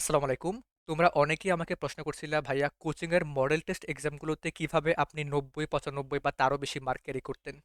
আসসালামু আলাইকুম। তোমরা অনেকেই আমাকে প্রশ্ন করছিলা, "ভাইয়া কোচিংয়ের মডেল টেস্ট এক্সামগুলোতে কীভাবে আপনি ৯০, ৯৫ বা তারও বেশি মার্ক ক্যারি করতেন?"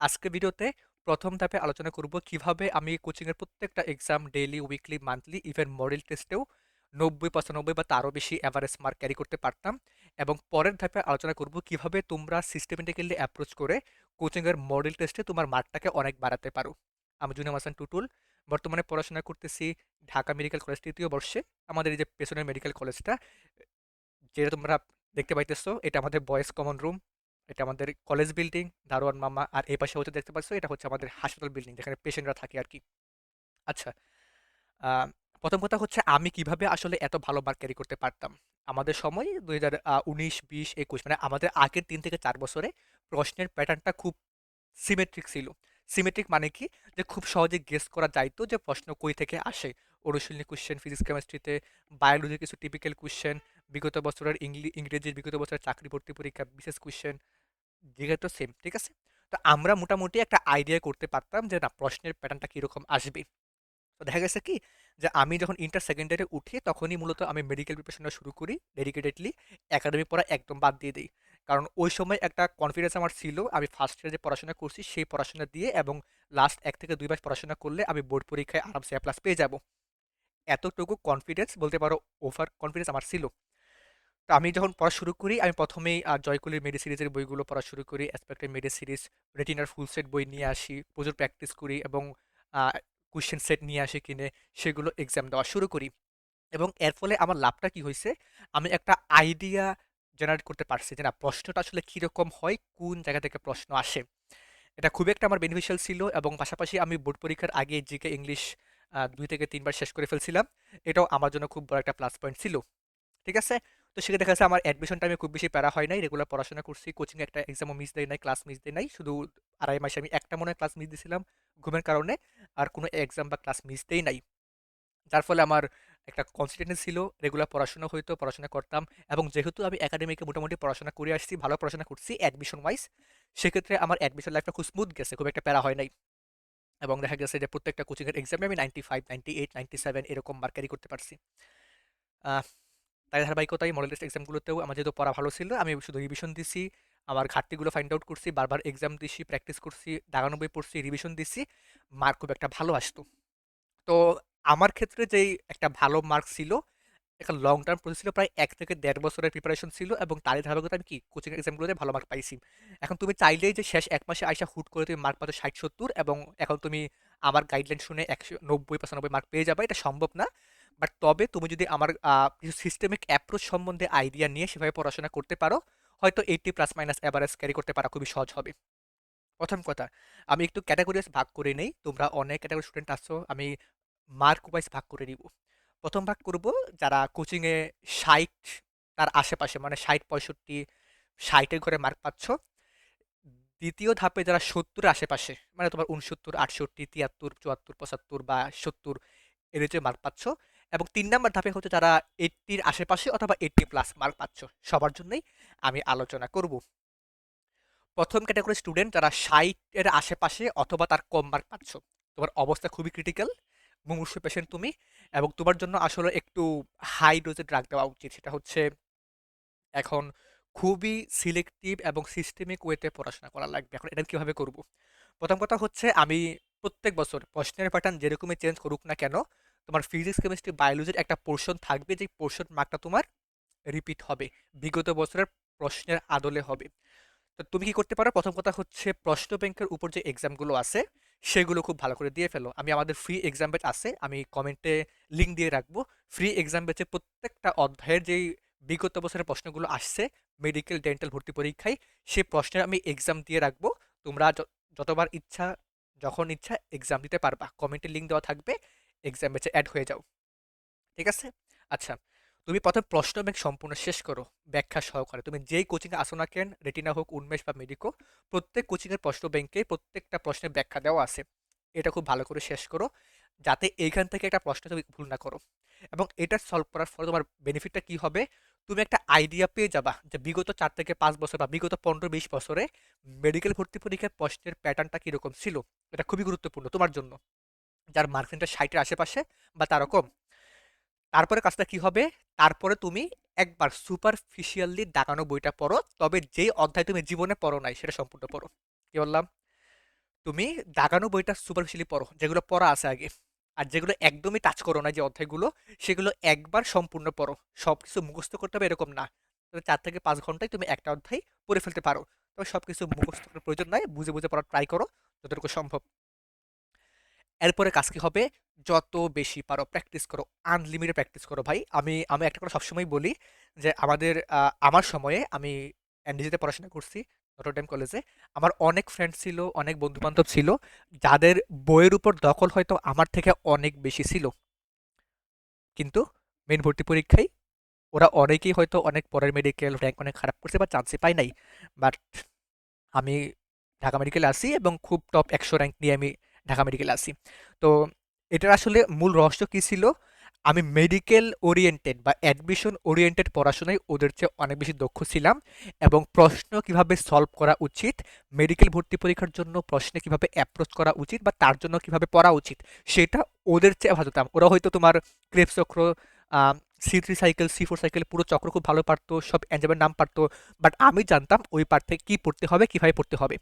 আজকের ভিডিওতে প্রথম ধাপে আলোচনা করব কীভাবে আমি কোচিংয়ের প্রত্যেকটা exam daily, weekly, monthly even model টেস্টেও ৯০, ৯৫ বা তারও বেশি এভারেজ মার্ক ক্যারি করতে পারতাম। এবং পরের ধাপে আলোচনা করব কীভাবে তোমরা সিস্টেমেটিক্যালি অ্যাপ্রোচ করে কোচিংয়ের মডেল টেস্টে তোমার মার্কটাকে অনেক বাড়াতে পারো। আমি জুনাম হাসান টুটুল। বর্তমানে পড়াশোনা করতেছি ঢাকা মেডিকেল কলেজ ৩য় বর্ষে। আমাদের এই যে পেছনের মেডিকেল কলেজটা, যেটা তোমরা দেখতে পাইতেছো এটা আমাদের বয়েজ কমন রুম। এটা আমাদের কলেজ বিল্ডিং, দারোয়ান মামা। আর এই পাশে হচ্ছে দেখতে পাচ্ছ এটা হচ্ছে আমাদের হাসপাতাল বিল্ডিং যেখানে পেশেন্টরা থাকে আর কি আচ্ছা, প্রথম কথা হচ্ছে আমি কীভাবে আসলে এত ভালো মার্ক ক্যারি করতে পারতাম। আমাদের সময় ২০০০ আ ১৯, ২০, ২১ মানে আমাদের আগের তিন থেকে চার বছরে প্রশ্নের প্যাটার্নটা খুব সিমেট্রিক ছিল। সিমেট্রিক মানে কি? যে খুব সহজে গেস করা যাইত যে প্রশ্ন কই থেকে আসে। অনুশীলনী কোয়েশ্চেন ফিজিক্স, কেমিস্ট্রিতে, বায়োলজির কিছু টিপিক্যাল কোয়েশ্চেন, বিগত বছরের ইংলি ইংরেজির বিগত বছরের চাকরি ভর্তি পরীক্ষা বিশেষ কোয়েশ্চেন, জিকে তো সেম, ঠিক আছে? তো আমরা মোটামুটি একটা আইডিয়া করতে পারতাম যে না প্রশ্নের প্যাটার্নটা কীরকম আসবে। তো দেখা গেছে কি যে আমি যখন ইন্টার সেকেন্ড ইয়ারে উঠি তখনই মূলত আমি মেডিকেল প্রিপারেশনটা শুরু করি ডেডিকেটেডলি একাডেমিক পড়া একদম বাদ দিয়ে দিই কারণ ওই সময় একটা কনফিডেন্স আমার ছিল, আমি ফার্স্ট ইয়ারে যে পড়াশোনা করছি সেই পড়াশোনা দিয়ে এবং লাস্ট এক থেকে দুই মাস পড়াশোনা করলে আমি বোর্ড পরীক্ষায় আরামসে প্লাস পেয়ে যাব। এতটুকু কনফিডেন্স বলতে পারো ওভার কনফিডেন্স আমার ছিল। তো আমি যখন পড়া শুরু করি, আমি প্রথমেই জয়কুলির মেডি সিরিজের বইগুলো পড়া শুরু করি অ্যাসপেক্টের মেডি সিরিজ রেটিনার ফুল সেট বই নিয়ে আসি, প্রচুর প্র্যাকটিস করি এবং কোয়েশ্চেন সেট নিয়ে আসি কিনে, সেগুলো এক্সাম দেওয়া শুরু করি। এবং এর ফলে আমার লাভটা কি হয়েছে? আমি একটা আইডিয়া জেনারেট করতে পারছি যে না, প্রশ্নটা আসলে কীরকম হয়, কোন জায়গা থেকে প্রশ্ন আসে। এটা খুব একটা আমার বেনিফিশিয়াল ছিল এবং পাশাপাশি আমি বোর্ড পরীক্ষার আগে জিকে ইংলিশ দুই থেকে তিনবার শেষ করে ফেলছিলাম। এটাও আমার জন্য খুব বড় একটা প্লাস পয়েন্ট ছিল। ঠিক আছে? তো সেখানে দেখা যাচ্ছে আমার অ্যাডমিশন টাইমে খুব বেশি প্যারা হয় নাই রেগুলার পড়াশোনা করছি কোচিং একটা এক্সামও মিস দেয় নাই ক্লাস মিস দেয় নাই, শুধু আড়াই মাসে আমি একটা মনে ক্লাস মিস দিয়েছিলাম ঘুমের কারণে, আর কোনো এক্সাম বা ক্লাস মিস দেই নাই। যার ফলে আমার একটা কনসিস্টেন্সি ছিল রেগুলার পড়াশোনা হইতো, পড়াশোনা করতাম এবং যেহেতু আমি একাডেমিকে মোটামুটি পড়াশোনা করে আসছি, ভালো পড়াশোনা করছি অ্যাডমিশন ওয়াইজ সেক্ষেত্রে আমার অ্যাডমিশন লাইফটা খুব স্মুথ গেছে, খুব একটা প্যারা হয় নাই। এবং দেখা গেছে যে প্রত্যেকটা কোচিংয়ের এক্সামে আমি ninety five ninety eight ninety seven এরকম মার্কারি করতে পারছি। তাই ধারাবাহিকতায় মডেল টেস্ট এক্সামগুলোতেও আমার যেহেতু পড়া ভালো ছিল, আমি শুধু রিভিশন দিছি, আমার ঘাটতিগুলো ফাইন্ড আউট করছি, বারবার এক্সাম দিছি প্র্যাকটিস করছি দাগানো বই পড়ছি রিভিশন দিছি মার্ক খুব একটা ভালো আসতো। তো আমার ক্ষেত্রে যেই একটা ভালো মার্ক ছিল, একটা লং টার্ম প্রসেস ছিল, প্রায় এক থেকে দেড় বছরের প্রিপারেশন ছিল এবং তারই ধারাবাহিকতা আমি কি কোচিং এক্সামগুলোতে ভালো মার্ক পাইছি। এখন তুমি চাইলেই যে শেষ এক মাসে আইসা হুট করে তুমি মার্ক পাচ্ছ ষাট, সত্তর এবং এখন তুমি আমার গাইডলাইন শুনে একশো, নব্বই, পঁচানব্বই মার্ক পেয়ে যাবে, এটা সম্ভব না। বাট তবে তুমি যদি আমার কিছু সিস্টেমিক অ্যাপ্রোচ সম্বন্ধে আইডিয়া নিয়ে সেভাবে পড়াশোনা করতে পারো, হয়তো eighty plus minus average carry করতে পারা খুবই সহজ হবে। প্রথম কথা, আমি একটু ক্যাটাগরিজ ভাগ করে নেই, তোমরা অনেক ক্যাটাগরি স্টুডেন্ট আসছো আমি মার্ক ওয়াইজ ভাগ করে নিব। প্রথম ভাগ করব যারা কোচিংয়ে ষাট তার আশেপাশে মানে ষাট পঁয়ষট্টি ষাটের ঘরে মার্ক পাচ্ছ। দ্বিতীয় ধাপে যারা সত্তর আশেপাশে মানে তোমার উনসত্তর আটষট্টি, তিয়াত্তর, চুয়াত্তর, পঁচাত্তর বা সত্তর, এর যে মার্ক পাচ্ছ। এবং তিন নম্বর ধাপে হচ্ছে যারা এইটটির আশেপাশে অথবা এইটটি প্লাস মার্ক পাচ্ছ, সবার জন্যই আমি আলোচনা করব। প্রথম ক্যাটাগরি স্টুডেন্ট যারা ষাটের আশেপাশে অথবা তার কম মার্ক পাচ্ছ, তোমার অবস্থা খুবই ক্রিটিক্যাল। মুমূর্ষু পেশেন্ট তুমি এবং তোমার জন্য আসলে একটু হাই ডোজে ড্রাগ দেওয়া উচিত। সেটা হচ্ছে এখন খুবই সিলেক্টিভ এবং সিস্টেমিক ওয়েতে পড়াশোনা করা লাগবে। এখন এটা কীভাবে করব? প্রথম কথা হচ্ছে আমি প্রত্যেক বছর প্রশ্নের প্যাটার্ন যেরকমই চেঞ্জ করুক না কেন, তোমার ফিজিক্স কেমিস্ট্রি বায়োলজির একটা পোর্শন থাকবে যে পোর্শন মার্কটা তোমার রিপিট হবে। বিগত বছরের প্রশ্নের আদলে হবে। তো তুমি কি করতে পারো? প্রথম কথা হচ্ছে প্রশ্ন ব্যাংকের উপর যে এক্সামগুলো আছে সেগুলো খুব ভালো করে দিয়ে ফেলো। আমি আমাদের ফ্রি এক্সাম ব্যাচ আছে, আমি কমেন্টে লিঙ্ক দিয়ে রাখব। ফ্রি এক্সাম ব্যাচে প্রত্যেকটা অধ্যায়ের যেই বিগত বছরের প্রশ্নগুলো আসছে মেডিকেল ডেন্টাল ভর্তি পরীক্ষায় সেই প্রশ্নের আমি এক্সাম দিয়ে রাখব। তোমরা যতবার ইচ্ছা, যখন ইচ্ছা এক্সাম দিতে পারবা। কমেন্টে লিঙ্ক দেওয়া থাকবে এক্সাম ব্যাচে অ্যাড হয়ে যাও। ঠিক আছে? আচ্ছা তুমি প্রথম প্রশ্ন ব্যাংক সম্পূর্ণ শেষ করো, ব্যাখ্যা সহকারে। তুমি যেই কোচিংয়ে আসো না কেন রেটিনা হোক, উন্মেষ বা মেডিকো প্রত্যেক কোচিংয়ের প্রশ্ন ব্যাংকে প্রত্যেকটা প্রশ্নের ব্যাখ্যা দেওয়া আছে। এটা খুব ভালো করে শেষ করো, যাতে এইখান থেকে একটা প্রশ্ন তুমি ভুল না করো। এবং এটা সলভ করার ফলে তোমার বেনিফিটটা কী হবে? তুমি একটা আইডিয়া পেয়ে যাবা যে বিগত চার থেকে পাঁচ বছর বা বিগত পনেরো বিশ বছরে মেডিকেল ভর্তি পরীক্ষার প্রশ্নের প্যাটার্নটা কীরকম ছিল? এটা খুবই গুরুত্বপূর্ণ তোমার জন্য। যার মার্ক সেন্টার ষাটের আশেপাশে বা তারও কম। তারপরে কাজটা কি হবে? তারপরে তুমি একবার সুপারফিশিয়ালি দাগানো বইটা পড়ো, তবে যেই অধ্যায় তুমি জীবনে পড়ো নাই সেটা সম্পূর্ণ পড়ো। কি বললাম? তুমি দাগানো বইটা সুপারফিশিয়ালি পড়ো, যেগুলো পড়া আছে আগে, আর যেগুলো একদমই টাচ করো না যে অধ্যায়গুলো, সেগুলো একবার সম্পূর্ণ পড়ো। সব কিছু মুখস্থ করতে হবে এরকম না। চার থেকে পাঁচ ঘন্টায় তুমি একটা অধ্যায় পড়ে ফেলতে পারো। তবে সব কিছু মুখস্থ করার প্রয়োজন নাই, বুঝে বুঝে পড়ার ট্রাই করো, যতটুকু সম্ভব। এরপরে কাজ কি হবে? যত বেশি পারো প্র্যাকটিস করো আনলিমিটেড প্র্যাকটিস করো ভাই। আমি আমি একটা কথা সবসময় বলি যে আমাদের আমার সময়ে আমি এনডিজিতে পড়াশোনা করছি নটরডেম কলেজে। আমার অনেক ফ্রেন্ড ছিল, অনেক বন্ধু বান্ধব ছিল, যাদের বইয়ের উপর দখল হয়তো আমার থেকে অনেক বেশি ছিল। কিন্তু মেন ভর্তি পরীক্ষায় ওরা অনেকেই হয়তো অনেক পরের মেডিকেল র্যাঙ্ক অনেক খারাপ করছে বা চান্সই পাই নাই। বাট আমি ঢাকা মেডিকেলে আসি এবং খুব টপ একশো র্যাঙ্ক নিয়ে আমি ঢাকা মেডিকেল আসি তো এটার আসলে মূল রহস্য কী ছিল? আমি মেডিকেল ওরিয়েন্টেড বা অ্যাডমিশন ওরিয়েন্টেড পড়াশোনায় ওদের চেয়ে অনেক বেশি দক্ষ ছিলাম এবং প্রশ্ন কীভাবে সলভ করা উচিত মেডিকেল ভর্তি পরীক্ষার জন্য প্রশ্নে কীভাবে অ্যাপ্রোচ করা উচিত বা তার জন্য কীভাবে পড়া উচিত, সেটা ওদের চেয়ে ভালো ওরা হয়তো তোমার ক্রেপস চক্র C three cycle C four cycle পুরো চক্র খুব ভালো পারতো, সব অ্যাঞ্জামের নাম পারতো বাট আমি জানতাম ওই পার্ট থেকে কী পড়তে হবে, কীভাবে পড়তে হবে।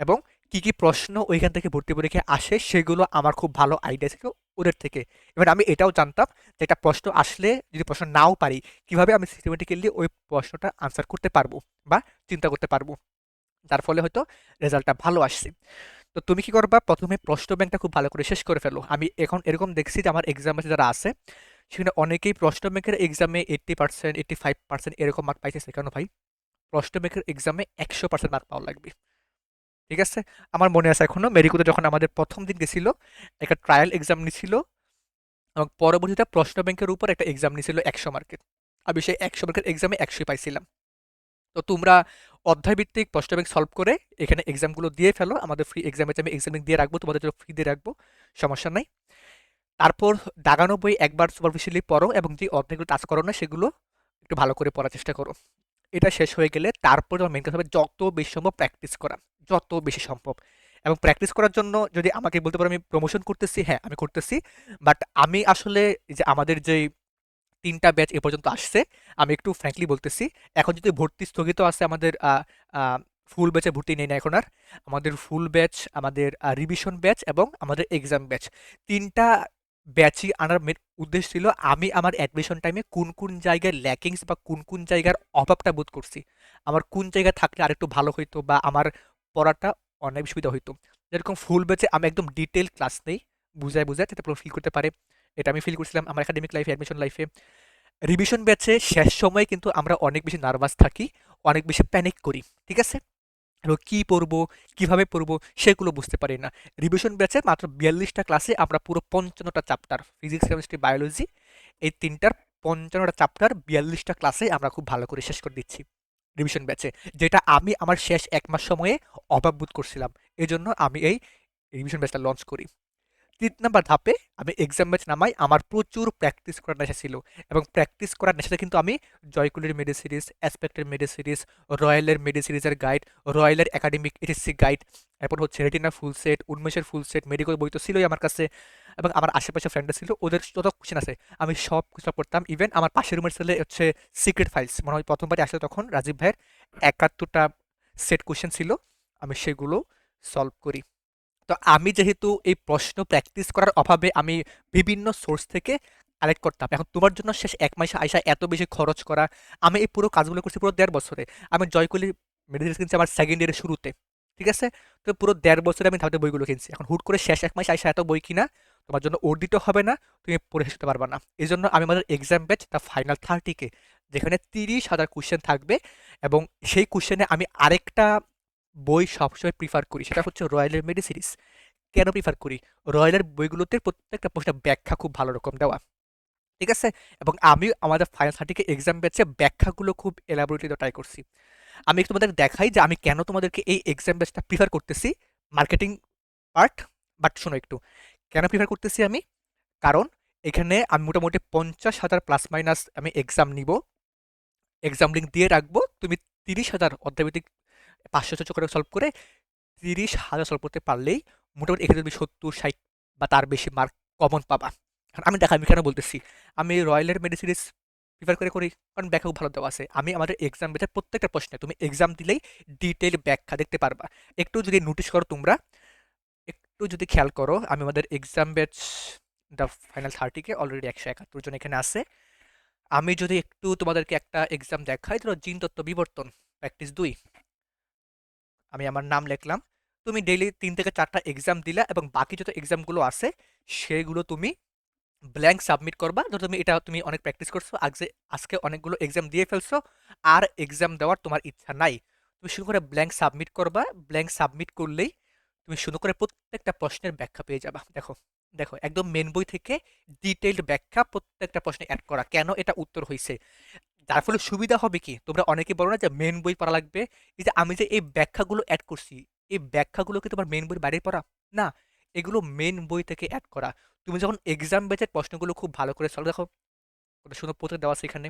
এবং কি কি প্রশ্ন ওইখান থেকে ভর্তি পরীক্ষায় আসে সেগুলো আমার খুব ভালো আইডিয়া ছিল ওদের থেকে। এবার আমি এটাও জানতাম যে একটা প্রশ্ন আসলে যদি প্রশ্ন নাও পারি, কীভাবে আমি সিস্টেমেটিক্যালি ওই প্রশ্নটা আনসার করতে পারব বা চিন্তা করতে পারব? তার ফলে হয়তো রেজাল্টটা ভালো আসছে। তো তুমি কি করবা? প্রথমে প্রশ্ন ব্যাংকটা খুব ভালো করে শেষ করে ফেলো। আমি এখন এরকম দেখছি যে আমার এক্সামে যারা আছে, সেখানে অনেকেই প্রশ্ন ব্যাংকের এক্সামে eighty percent eighty five percent এরকম মার্ক পাইছে। কেন ভাই? প্রশ্ন ব্যাংকের এক্সামে একশো পার্সেন্ট মার্ক পাওয়া লাগবে। ঠিক আছে? আমার মনে আছে এখনও। মেরিকুতে যখন আমাদের প্রথম দিন গেছিল, একটা ট্রায়াল এক্সাম নিছিল, এবং পরবর্তীতে প্রশ্ন ব্যাংকের উপর একটা এক্সাম নিছিল একশো মার্কের আমি সেই একশো মার্কের এক্সামে একশোই পাইছিলাম। তো তোমরা অধ্যায়ভিত্তিক প্রশ্ন ব্যাংক সলভ করে এখানে এক্সামগুলো দিয়ে ফেলো। আমাদের ফ্রি এক্সামে আমি এক্সাম দিয়ে রাখব, তোমাদের জন্য ফ্রি দিয়ে রাখব, সমস্যা নাই। তারপর দাগানো বই একবার সুপারফিশিয়ালি পড়ো এবং যে অধ্যায়গুলো টাচ করো না, সেগুলো একটু ভালো করে পড়ার চেষ্টা করো। এটা শেষ হয়ে গেলে তারপর তোমার মেন কথা হবে যত বেশি সম্ভব প্র্যাকটিস করা। যত বেশি সম্ভব। এবং প্র্যাকটিস করার জন্য যদি আমাকে বলতে পারো আমি প্রমোশন করতেছি হ্যাঁ আমি করতেছি। বাট আমি আসলে যে আমাদের যেই তিনটা ব্যাচ এ পর্যন্ত আসছে, আমি একটু ফ্র্যাঙ্কলি বলতেছি, এখন যদি ভর্তি স্থগিত আছে আমাদের ফুল ব্যাচে ভর্তি নেই না এখন আর। আমাদের ফুল ব্যাচ আমাদের রিভিশন ব্যাচ এবং আমাদের এক্সাম ব্যাচ তিনটা ব্যাচই আনার উদ্দেশ্য ছিল আমি আমার অ্যাডমিশন টাইমে কোন কোন জায়গায় ল্যাকিংস বা কোন কোন জায়গার অভাবটা বোধ করছি। আমার কোন জায়গায় থাকলে আরেকটু ভালো হইতো বা আমার পড়াটা অনেক সুবিধা হইতো। যেরকম ফুল ব্যাচে আমি একদম ডিটেল ক্লাস নেই, বুঝায় বুঝায় যাতে ফিল করতে পারে। এটা আমি ফিল করছিলাম আমার একাডেমিক লাইফে অ্যাডমিশন লাইফে রিভিশন ব্যাচে শেষ সময় কিন্তু আমরা অনেক বেশি নার্ভাস থাকি, অনেক বেশি প্যানিক করি, ঠিক আছে? এবং কী পড়ব, কীভাবে পড়ব সেগুলো বুঝতে পারি না। রিভিশন ব্যাচে মাত্র বিয়াল্লিশটা ক্লাসে আমরা পুরো পঞ্চান্নটা চ্যাপ্টার ফিজিক্স কেমিস্ট্রি বায়োলজি এই তিনটার পঞ্চান্নটা চ্যাপ্টার বিয়াল্লিশটা ক্লাসে আমরা খুব ভালো করে শেষ করে দিচ্ছি। রিভিশন ব্যাচে যেটা আমি আমার শেষ এক মাস সময়ে অভাববোধ করছিলাম। এজন্য আমি এই রিভিশন ব্যাচটা লঞ্চ করি। তিন নাম্বার ধাপে আমি এক্সাম ব্যাচ নামাই। আমার প্রচুর প্র্যাকটিস করার নেশা ছিল এবং প্র্যাকটিস করার নেশাতে কিন্তু আমি জয়কুলির মেডি সিরিজ অ্যাসপেক্টের মেডি সিরিজ রয়্যালের মেডি সিরিজের গাইড রয়্যালের একাডেমিক এসএসসি গাইড এরপর হচ্ছে রেটিনা ফুল সেট উন্মেষের ফুল সেট মেডিকেল বই তো ছিলই আমার কাছে এবং আমার আশেপাশে ফ্রেন্ডরা ছিল, ওদের যত কোশ্চেন আছে আমি সব কিছু পড়তাম ইভেন আমার পাশের রুমের ছেলে হচ্ছে সিক্রেট ফাইলস মনে হয় প্রথমবারই আসলে তখন রাজীব ভাইয়ের একাত্তরটা সেট কোশ্চেন ছিল, আমি সেগুলো সলভ করি। তো আমি যেহেতু এই প্রশ্ন প্র্যাকটিস করার অভাবে আমি বিভিন্ন সোর্স থেকে কালেক্ট করতাম। এখন তোমার জন্য শেষ এক মাসে আইসা এত বেশি খরচ করা, আমি এই পুরো কাজগুলো করছি পুরো দেড় বছরে। আমি জয়কলি মেডিসিন কিনছি আমার সেকেন্ড ইয়ারের শুরুতে, ঠিক আছে? তো পুরো দেড় বছরে আমি ধাপে বইগুলো কিনছি। এখন হুট করে শেষ এক মাসে আইসা এত বই কিনা, তোমার জন্য অর্জিত হবে না, তুমি পড়ে করতে পারবে না। এই জন্য আমি আমাদের এক্সাম ব্যাচ দ্য ফাইনাল থার্টিকে যেখানে তিরিশ হাজার কোশ্চেন থাকবে এবং সেই কোশ্চেনে আমি আরেকটা বই সবসময় প্রিফার করি। সেটা হচ্ছে রয়্যালের মেডি সিরিজ কেন প্রিফার করি? রয়্যালের বইগুলোতে প্রত্যেকটা প্রশ্নের ব্যাখ্যা খুব ভালো রকম দেওয়া। ঠিক আছে? এবং আমি আমাদের ফাইনাল থার্টিকে এক্সাম ব্যাচে ব্যাখ্যাগুলো খুব এলাবোরেটলি ট্রাই করছি। আমি তোমাদের দেখাই যে আমি কেন তোমাদেরকে এই এক্সাম ব্যাচটা প্রিফার করতেছি। মার্কেটিং পার্ট বাট শোনো একটু। কেন প্রিফার করতেছি আমি? কারণ এখানে আমি মোটামুটি পঞ্চাশ হাজার প্লাস মাইনাস আমি এক্সাম নিব। এক্সাম লিঙ্ক দিয়ে রাখব। তুমি তিরিশ হাজার অধ্যায়ভিত্তিক পাঁচশো ছশো করে সলভ করে তিরিশ হাজার সলভ করতে পারলেই মোটামুটি এখানে তুমি সত্তর, ষাট বা তার বেশি মার্ক কমন পাবা। কারণ আমি দেখা, আমি কেন বলতেছি? আমি রয়্যালের মেডিসিরিজ প্রিফার করে করি, কারণ ব্যাখ্যা ভালো দেওয়া আছে। আমি আমাদের এক্সাম বেচার প্রত্যেকটা প্রশ্নে তুমি এক্সাম দিলেই ডিটেল ব্যাখ্যা দেখতে পারবা। একটু যদি নোটিশ করো তোমরা, একটু যদি খেয়াল করো, আমি আমাদের এক্সাম ব্যাচ দ্য ফাইনাল থার্টিকে অলরেডি একশো একাত্তর জন এখানে আছে। আমি যদি একটু তোমাদেরকে একটা এক্সাম দেখাই, ধরো জিন তত্ত্ব বিবর্তন প্র্যাকটিস দুই। আমি আমার নাম লিখলাম। তুমি ডেইলি তিন থেকে চারটা এক্সাম দিলা এবং বাকি যত এক্সামগুলো আছে, সেগুলো তুমি ব্ল্যাঙ্ক সাবমিট করবা। ধরো তুমি এটা তুমি অনেক প্র্যাকটিস করছ আজকে আজকে অনেকগুলো এক্সাম দিয়ে ফেলছো, আর এক্সাম দেওয়ার তোমার ইচ্ছা নাই। তুমি শুরু করে ব্ল্যাঙ্ক সাবমিট করবা। ব্ল্যাঙ্ক সাবমিট করলেই তুমি শুরু করে প্রত্যেকটা প্রশ্নের ব্যাখ্যা পেয়ে যাবা। দেখো দেখো, একদম মেন বই থেকে ডিটেইলড ব্যাখ্যা প্রত্যেকটা প্রশ্নে অ্যাড করা। কেন এটা উত্তর হয়েছে যার ফলে সুবিধা হবে কি? তোমরা অনেকে বলো না যে মেন বই পড়া লাগবে। এই যে আমি যে এই ব্যাখ্যাগুলো অ্যাড করছি, এই ব্যাখ্যাগুলোকে তোমার মেন বইয়ের বাইরে পড়া? না, এগুলো মেন বই থেকে অ্যাড করা। তুমি যখন এক্সাম বেচের প্রশ্নগুলো খুব ভালো করে সলভ দেখো, কত সুন্দর পত্র দেওয়া আছে এখানে।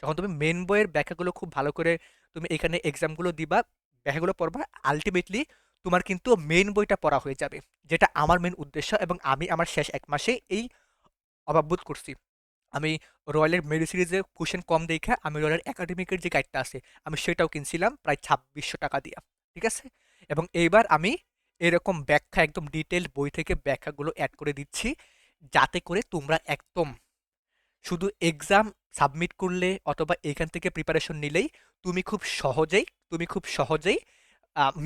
যখন তুমি মেন বইয়ের ব্যাখ্যাগুলো খুব ভালো করে তুমি এখানে এক্সামগুলো দিবা, ব্যাখ্যাগুলো পড়বা আলটিমেটলি তোমার কিন্তু মেন বইটা পড়া হয়ে যাবে। যেটা আমার মেন উদ্দেশ্য এবং আমি আমার শেষ এক মাসে এই অভাববোধ করছি। আমি রয়্যালের মেডি সিরিজে কোশ্চেন কম দেখে আমি রয়্যালের একাডেমিকের যে গাইডটা আছে, আমি সেটাও কিনছিলাম প্রায় ছাব্বিশশো টাকা দিয়া, ঠিক আছে? এবং এইবার আমি এরকম ব্যাখ্যা, একদম ডিটেল বই থেকে ব্যাখ্যাগুলো অ্যাড করে দিচ্ছি, যাতে করে তোমরা একদম শুধু এক্সাম সাবমিট করলে অথবা এখান থেকে প্রিপারেশন নিলেই তুমি খুব সহজেই, তুমি খুব সহজেই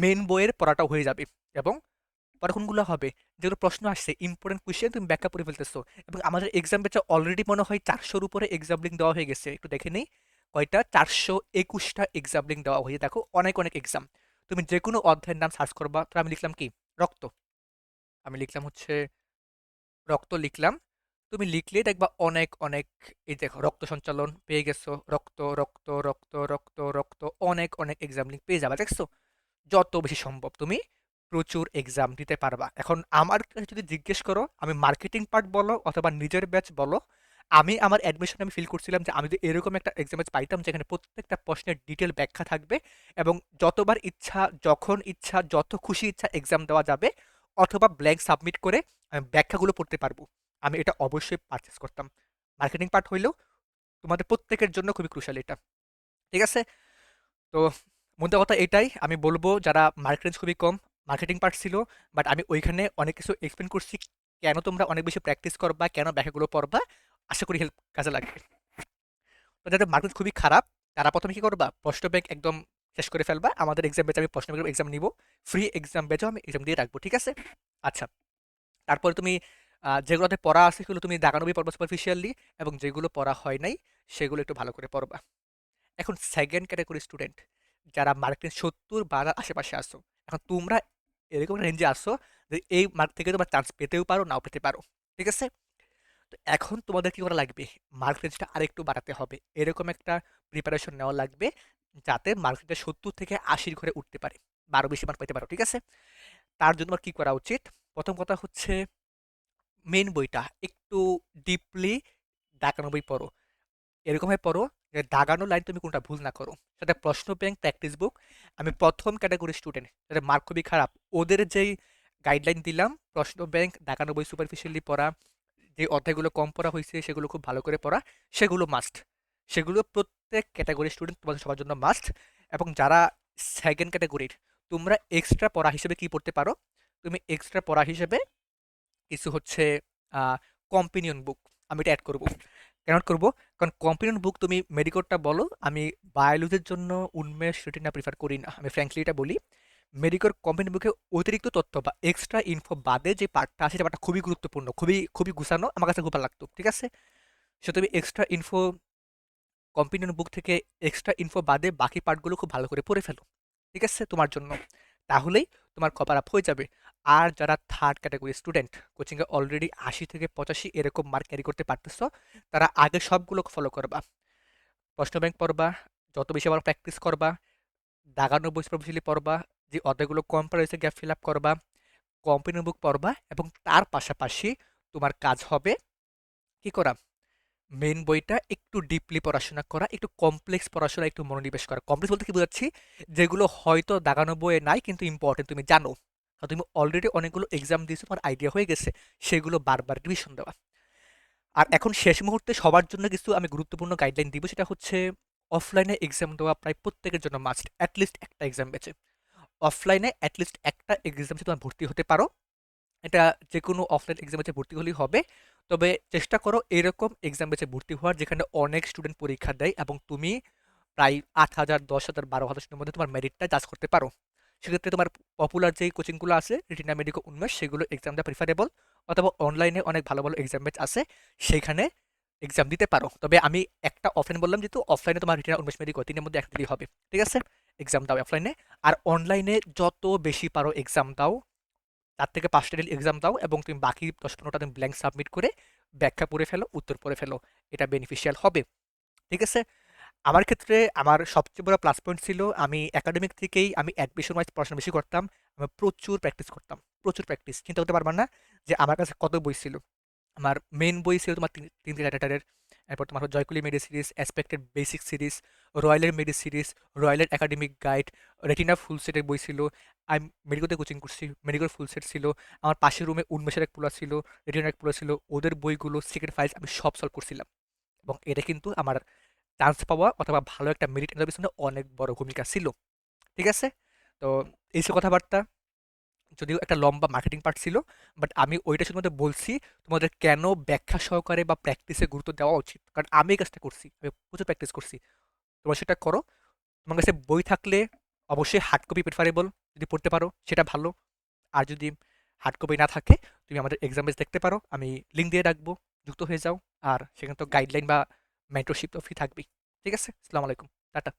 মেন বইয়ের পড়াটা হয়ে যাবে এবং পরে কোনগুলো হবে। যেগুলো প্রশ্ন আসছে ইম্পর্টেন্ট কোয়েশ্চেন তুমি ব্যাখ্যা করে ফেলতেছো। এবং আমাদের এক্সাম বেচা অলরেডি মনে হয় চারশোর উপরে এক্সাম লিঙ্ক দেওয়া হয়ে গেছে। একটু দেখে নেই। কয়টা? চারশো একুশটা এক্সাম লিঙ্ক দেওয়া হয়েছে। দেখো, অনেক অনেক এক্সাম তুমি যে কোনো অধ্যায়ের নাম সার্চ করবা। তো আমি লিখলাম কি? রক্ত। আমি লিখলাম হচ্ছে রক্ত লিখলাম। তুমি লিখলে দেখবা অনেক অনেক, এই দেখো, রক্ত সঞ্চালন পেয়ে গেছো। রক্ত রক্ত রক্ত রক্ত রক্ত, অনেক অনেক এক্সাম লিঙ্ক পেয়ে যাবা। দেখছ? যত বেশি সম্ভব তুমি প্রচুর এক্সাম দিতে পারবা। এখন আমার কাছে যদি জিজ্ঞেস করো, আমি মার্কেটিং পার্ট বলো অথবা নিজের ব্যাচ বলো, আমি আমার অ্যাডমিশন আমি ফিল করছিলাম যে আমি যদি এরকম একটা এক্সাম পাইতাম যেখানে প্রত্যেকটা প্রশ্নের ডিটেল ব্যাখ্যা থাকবে এবং যতবার ইচ্ছা, যখন ইচ্ছা, যত খুশি ইচ্ছা এক্সাম দেওয়া যাবে অথবা ব্ল্যাঙ্ক সাবমিট করে আমি ব্যাখ্যাগুলো পড়তে পারব। আমি এটা অবশ্যই পারচেস করতাম। মার্কেটিং পার্ট হইলেও তোমাদের প্রত্যেকের জন্য খুবই ক্রুশাল এটা। ঠিক আছে? তো মধ্যে কথা এটাই। আমি বলব, যারা মার্কেট খুবই কম মার্কেটিং পার্ট ছিল বাট আমি ওইখানে অনেক কিছু এক্সপ্লেন করছি কেন তোমরা অনেক বেশি প্র্যাকটিস করবা, কেন ব্যাখ্যাগুলো পড়বা, আশা করি হেল্প কাজে লাগবে। তো যাদের মার্কেট খুবই খারাপ, তারা প্রথমে কী করবা? প্রশ্ন ব্যাংক একদম শেষ করে ফেলবা, আমাদের এক্সাম ব্যাচে আমি প্রশ্ন ব্যাংক এক্সাম নিব ফ্রি এক্সাম ব্যাচও আমি এক্সাম দিয়ে রাখব, ঠিক আছে? আচ্ছা তারপরে তুমি যেগুলোতে পড়া আছে সেগুলো তুমি দাগানবি পড়বা সুপারফিশিয়ালি এবং যেগুলো পড়া হয় নাই, সেগুলো একটু ভালো করে পড়বা। এখন সেকেন্ড ক্যাটাগরি স্টুডেন্ট যারা মার্কেটিং সত্তর বারার আশেপাশে আসো এখন তোমরা এরকম রেঞ্জে আসো যে এই মার্ক থেকে তোমার চান্স পেতেও পারো, নাও পেতে পারো, ঠিক আছে? তো এখন তোমাদের কি করা লাগবে? মার্ক রেঞ্জটা আরেকটু বাড়াতে হবে। এরকম একটা প্রিপারেশন নেওয়া লাগবে যাতে মার্কেটটা সত্তর থেকে আশির ঘরে উঠতে পারে, বারো বেশি মার্ক পেতে পারো, ঠিক আছে? তার জন্য আমার কী করা উচিত? প্রথম কথা হচ্ছে মেন বইটা একটু ডিপলি দাগানো বই পড়ো। এরকমভাবে পড়ো দাগানো লাইন তুমি কোনটা ভুল না করো। সেটা প্রশ্ন ব্যাংক প্র্যাকটিস বুক আমি প্রথম ক্যাটাগরি স্টুডেন্ট যাদের মার্ক খুবই খারাপ। ওদের যেই গাইডলাইন দিলাম, প্রশ্ন ব্যাংক দাগানো বই সুপারফিশিয়ালি পড়া, যে অধ্যায়গুলো কম পড়া হয়েছে, সেগুলো খুব ভালো করে পড়া, সেগুলো মাস্ট সেগুলো প্রত্যেক ক্যাটাগরি স্টুডেন্ট তোমাদের সবার জন্য মাস্ট এবং যারা সেকেন্ড ক্যাটাগরির তোমরা এক্সট্রা পড়া হিসেবে কি পড়তে পারো? তুমি এক্সট্রা পড়া হিসেবে কিছু হচ্ছে কম্পিনিয়ন বুক আমি এটা অ্যাড করব। কেন করব। কারণ কম্পিনিয়ন বুক তুমি মেডিকোডটা বলো, আমি বায়োলজির জন্য উন্মেষ রেটিনা প্রিফার করি না। আমি ফ্র্যাঙ্কলি এটা বলি মেডিকোর কম্পিনিয়ন বুকে অতিরিক্ত তথ্য বা এক্সট্রা ইনফো বাদে যে পার্টটা আছে সেটা খুবই গুরুত্বপূর্ণ, খুবই খুবই গুছানো, আমার কাছে খুব ভালো লাগতো, ঠিক আছে? সে তুমি এক্সট্রা ইনফো কম্পিনিয়ন বুক থেকে এক্সট্রা ইনফো বাদে বাকি পার্টগুলো খুব ভালো করে পড়ে ফেলো, ঠিক আছে? তোমার জন্য। তাহলেই তোমার কভার আপ হয়ে যাবে। আর যারা থার্ড ক্যাটাগরি স্টুডেন্ট কোচিংয়ে অলরেডি আশি থেকে পঁচাশি এরকম মার্ক ক্যারি করতে পারতেছ, তারা আগে সবগুলো ফলো করবা। প্রশ্ন ব্যাংক পড়বা, যত বেশি আমার প্র্যাকটিস করবা দাগানো বই প্রফেশনালি পড়বা, যে অধ্যায়গুলো কম গ্যাপ ফিল আপ করবা কম্পিউটার বুক পড়বা, এবং তার পাশাপাশি তোমার কাজ হবে কি করা? মেন বইটা একটু ডিপলি পড়াশোনা করা, একটু কমপ্লেক্স পড়াশোনা, একটু মনোনিবেশ করা। কমপ্লেক্স বলতে কি বোঝাচ্ছি? যেগুলো হয়তো দাগানো বইয়ে নাই, কিন্তু ইম্পর্টেন্ট তুমি জানো। তুমি অলরেডি অনেকগুলো এক্সাম দিয়েছ, তোমার আইডিয়া হয়ে গেছে, সেগুলো বারবার রিভিশন দেওয়া। আর এখন শেষ মুহূর্তে সবার জন্য কিছু আমি গুরুত্বপূর্ণ গাইডলাইন দিব, সেটা হচ্ছে অফলাইনে এক্সাম দেওয়া প্রায় প্রত্যেকের জন্য মাস্ট অ্যাটলিস্ট একটা এক্সাম বেছে অফলাইনে অ্যাটলিস্ট একটা এক্সামে তোমার ভর্তি হতে পারো এটা যে কোনো অফলাইন এক্সাম বেছে ভর্তি হলেই হবে। তবে চেষ্টা করো এরকম এক্সাম বেছে ভর্তি হওয়ার, যেখানে অনেক স্টুডেন্ট পরীক্ষা দেয় এবং তুমি প্রায় আট হাজার, দশ হাজার, বারো হাজার স্টুডেন্টের মধ্যে তোমার মেরিটটা জাজ করতে পারো। সেক্ষেত্রে তোমার পপুলার যেই কোচিংগুলো আছে রিটিনা মেডিকো উন্মেষ সেগুলো এক্সাম দেওয়া প্রিফারেবল অথবা অনলাইনে অনেক ভালো ভালো এক্সাম ব্যাচ আছে সেইখানে এক্সাম দিতে পারো। তবে আমি একটা অফলাইন বললাম, যেহেতু অফলাইনে তোমার রিটিনা উন্মেষ মেডিকো তিনের মধ্যে দিলেই হবে। ঠিক আছে? এক্সাম দাও অফলাইনে আর অনলাইনে যত বেশি পারো এক্সাম দাও। তার থেকে পাঁচটা দিন এক্সাম দাও এবং তুমি বাকি দশ পনেরোটা তুমি ব্ল্যাঙ্ক সাবমিট করে ব্যাখ্যা পড়ে ফেলো, উত্তর পড়ে ফেলো। এটা বেনিফিশিয়াল হবে। ঠিক আছে? আমার ক্ষেত্রে আমার সবচেয়ে বড় প্লাস পয়েন্ট ছিল আমি একাডেমিক থেকেই আমি অ্যাডমিশন ওয়াইজ পড়াশোনা বেশি করতাম, আমি প্রচুর প্র্যাকটিস করতাম, প্রচুর প্র্যাকটিস চিন্তা করতে পারবা না যে আমার কাছে কত বই ছিল। আমার মেন বই ছিল তোমার তিন তিন ক্যারেক্টারের এরপর তোমার জয়কুলি Medi series expected basic series রয়্যালের Medi series রয়্যালের একাডেমিক গাইড রেটিনা ফুল সেটের বই ছিল, আমি মেডিকোতে কোচিং করছি মেডিকোর ফুল সেট ছিল, আমার পাশের রুমে উন্মেষের এক পুলা ছিল রেটিনার এক পুলা ছিল, ওদের বইগুলো সিক্রেট ফাইলস আমি সব সলভ করছিলাম। এবং এটা কিন্তু আমার চান্স পাওয়া অথবা ভালো একটা মেরিট পিছনে অনেক বড় ভূমিকা ছিল। ঠিক আছে? তো এই সব কথাবার্তা। যদিও একটা লম্বা মার্কেটিং পার্ট ছিল বাট আমি ওইটা শুধুমাত্র বলছি তোমাদের কেন ব্যাখ্যা সহকারে বা প্র্যাকটিসে গুরুত্ব দেওয়া উচিত? কারণ আমি এই কাজটা করছি, আমি প্রচুর প্র্যাকটিস করছি। তোমরা সেটা করো। তোমার কাছে বই থাকলে অবশ্যই হার্ড কপি প্রেফারেবল যদি পড়তে পারো, সেটা ভালো। আর যদি হার্ড কপি না থাকে, তুমি আমাদের এক্সাম বেস দেখতে পারো, আমি লিঙ্ক দিয়ে রাখব, যুক্ত হয়ে যাও। আর সেখানে তো গাইডলাইন বা মেন্টরশিপ তো ফ্রি থাকবেই। ঠিক আছে? আসসালামু আলাইকুম। টাটা।